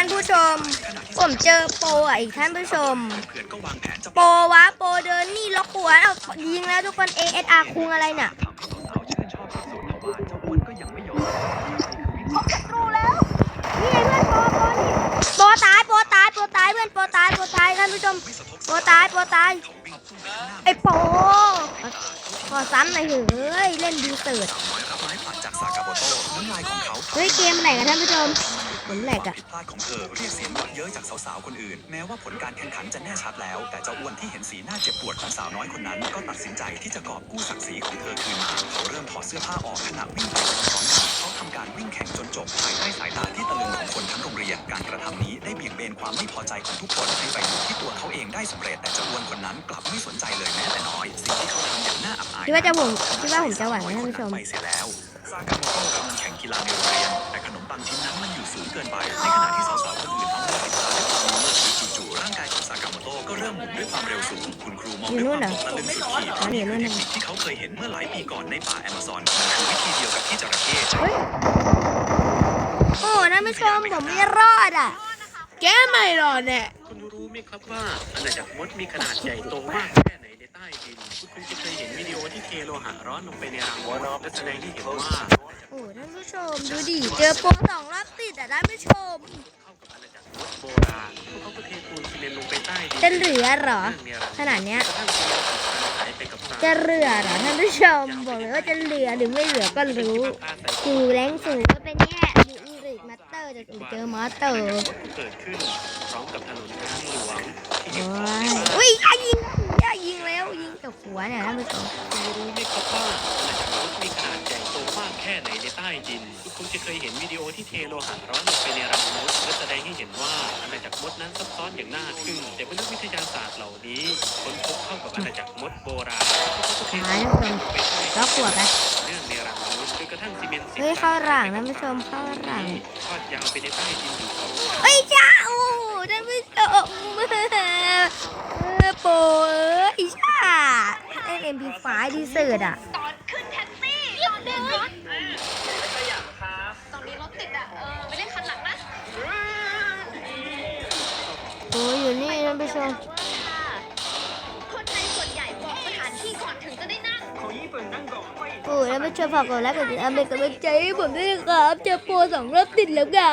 านผู้ชม ผมเจอโปรอะอีกท่านผู้ชมเพื่อนก็วางแผนจะโปรวะโปรเดินนี่ล็อกหัวเอายิงแล้วทุกคน ASR คุงอะไรเนี่ยทำให้สาวๆชื่นชอบที่สุดทว่าเจ้าอ้วนก็ยังไม่ยอมนี่คือวิธีศัตรูแล้ว นี่ไงเพื่อนโปรโปรนี่โปรตายโปรตายโปรตายเพื่อนโปรตายโปรตายท่านผู้ชมไม่สะทกโปรตายโปรตายเขาวิ่งพุ่งไปข้างหน้าไอ้โปรขอซ้ำหน่อยเถอะเฮ้ยเล่นดีเสิร์ตสาวน้อยรับไม้ผลัดจากซากาโบโต้น้ำลายของเขาเฮ้ยเกมไหนกันท่านผู้ชม เหมือนแหลกอะผิดพลาดของเธอเรียกเสียงหัวเย้ยจากสาวๆคนอื่น แม้ว่าผลการแข่งขันจะแน่ชัดแล้ว แต่เจ้าอ้วนที่เห็นสีหน้าเจ็บปวดของสาวน้อยคนนั้น ก็ตัดสินใจที่จะกอบกู้ศักดิ์ศรีของเธอคืนมาเขาเริ่มถอดเสื้อผ้าออกขณะวิ่งไปพร้อมๆกันเขาทำการวิ่งแข่งจนจบภายใต้สายตาที่ตะลึงของคนทั้งโรงเรียนการกระทำนี้ได้เบี่ยงเบนความไม่พอใจของทุกคนให้ไปอยู่ที่ตัวเขาเองได้สำเร็จแต่เจ้าอ้วนคนนั้นกลับไม่สนใจเลยแม้แต่น้อยสิ่งที่เขาทำอย่างน่าอับอายคิดว่าจะผมคิดว่าผมจะไหวไหมท่านผู้ชม ไปเสียแล้วซากาโมโต้กำลังแข่ง กีฬาในโรงเรียน แต่ขนมปังชิ้นนั้นมันอยู่สูงเกินไป ในขณะที่สาวๆคนอื่นเอามือปิดตาด้วยความมืดจู่ๆร่างกายของซากาโมโต้ก็เริ่มหมุนด้วยความเร็วสูง คุณครูมองด้วยความตกตะลึงสุดขีดอ๋ออยู่นู่นเทน่ะคนิคที่เขาเคยเห็นเมื่อหลายปีก่อนในป่าแอมะซอนมันคือวิธีเดียวกับที่จระเข้ใช้เฮ้ยโอ้ท่านผู้ชมผมไม่รอดอะ แกไม่หรอกเนี่ยคุณรู้ไหมครับว่าอาณาจักรมดมีขนาดใหญ่โตมากแค่ไหนในใต้ดิน คุณคงจะเคยเห็นวิดีโอที่เทโลหะร้อนลงไปในรังมดและแสดงให้เห็นว่าโอ้ท่านผู้ช มดูดิ เจอโปรสองรอบติดอะท่านผู้ชมเข้ากับอาณาจักรมดโบราณพวกเขาก็เทปูนซีเมนต์ลงไปใต้ดินจะเหลือเหรอเรื่องเยขนาดเนี้ยกระทั่งซีเมนต์หายไปกับน้ำจะเหลือเหรอท่านผู้ชมบอกเลยว่าจะเหลือหรือไม่เหลือก็รู้อาศัยอยู่แรงสูงก็เป็นแย่มีอีริกมาสเตอร์จะเจอมอสเตอร์เกิดขึ้นพร้อมกับถนนทางหลวงที่โอ้ยอุ้ยอย่ายิงอย่ายิงแล้วยิง กับหัวเนี่ยท่านผู้ชมคุณรู้ไหมครับว่าอาณาจักรมดมีขนาดใหญ่โตมากแค่ไหนในใต้ดินคุณคงจะเคยเห็นวิดีโอที่เทโลหะร้อนลงไปในรังมดและแสดงให้เห็นว่าอาณาจักรมดนั้นซับซ้อนอย่างน่าทึ่งแต่มนุษยวิทยาศาสตร์เหล่านี้ค้นพบเข้ากับอาณาจักรมดโบราณพวกเขาก็เทหาท่านผู้ชมไปใต้ล็อกหัวกันเนื่องในรังมดจนกระทั่งซีเมนต์สีเฮ้ยเข้าหลังท่านผู้ชมเข้าหลังทอดยาวไปในใต้ดินอยู่สองเฮ้ยจ้าโอ้โหท่านผู้ชมเออโปรเอ้ยจ้าเล่นเอ็มพีไฟดีเสิร์ตอะ ตอนขึ้นแท็กซี่ตอนเดินรถตอนนี้รถติดอะ เออ ไม่เล่นคันหลังนะโอ้ยอยู่นี่ท่านผู้ชมคนไทยส่วนใหญ่บอกสถานที่ก่อนถึงจะได้นั่งโอ้ยท่านผู้ชมฝากกดไลค์กดติดตามเป็นกำลังใจให้ผมด้วยนะครับเจอโปรสองรอบติดแล้วกัน